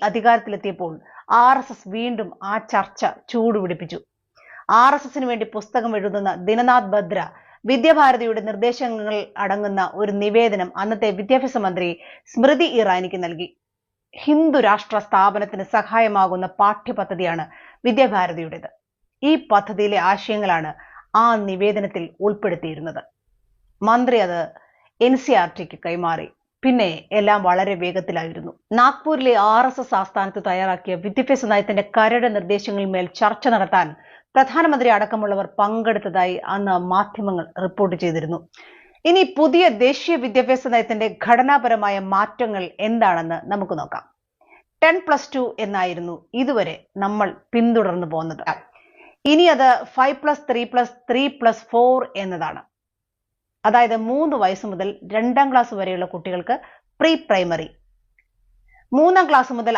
അധികാരത്തിലെത്തിയപ്പോൾ R S S വീണ്ടും ആ ചർച്ച ചൂടുപിടിപ്പിച്ചു ആർ എസ് എസിന് വേണ്ടി പുസ്തകം എഴുതുന്ന ദിനനാഥ് ഭദ്ര വിദ്യാഭാരതിയുടെ നിർദ്ദേശങ്ങൾ അടങ്ങുന്ന ഒരു നിവേദനം അന്നത്തെ വിദ്യാഭ്യാസ മന്ത്രി സ്മൃതി ഇറാനിക്ക് നൽകി. ഹിന്ദു രാഷ്ട്ര സ്ഥാപനത്തിന് സഹായമാകുന്ന പാഠ്യപദ്ധതിയാണ് വിദ്യാഭാരതിയുടേത്. ഈ പദ്ധതിയിലെ ആശയങ്ങളാണ് ആ നിവേദനത്തിൽ ഉൾപ്പെടുത്തിയിരുന്നത്. മന്ത്രി അത് എൻ സി ആർ ടിക്ക് കൈമാറി. പിന്നെ എല്ലാം വളരെ വേഗത്തിലായിരുന്നു. നാഗ്പൂരിലെ ആർ എസ് എസ് ആസ്ഥാനത്ത് തയ്യാറാക്കിയ വിദ്യാഭ്യാസ നയത്തിന്റെ കരട് നിർദ്ദേശങ്ങളിന്മേൽ ചർച്ച നടത്താൻ പ്രധാനമന്ത്രി അടക്കമുള്ളവർ പങ്കെടുത്തതായി അന്ന് മാധ്യമങ്ങൾ റിപ്പോർട്ട് ചെയ്തിരുന്നു. ഇനി പുതിയ ദേശീയ വിദ്യാഭ്യാസ നയത്തിന്റെ ഘടനാപരമായ മാറ്റങ്ങൾ എന്താണെന്ന് നമുക്ക് നോക്കാം. ടെൻ പ്ലസ് ടു എന്നായിരുന്നു ഇതുവരെ നമ്മൾ പിന്തുടർന്നു പോകുന്നത്. ഇനി അത് five plus three plus three plus four എന്നതാണ്. അതായത് മൂന്ന് വയസ്സ് മുതൽ രണ്ടാം ക്ലാസ് വരെയുള്ള കുട്ടികൾക്ക് പ്രീ പ്രൈമറി മൂന്നാം ക്ലാസ് മുതൽ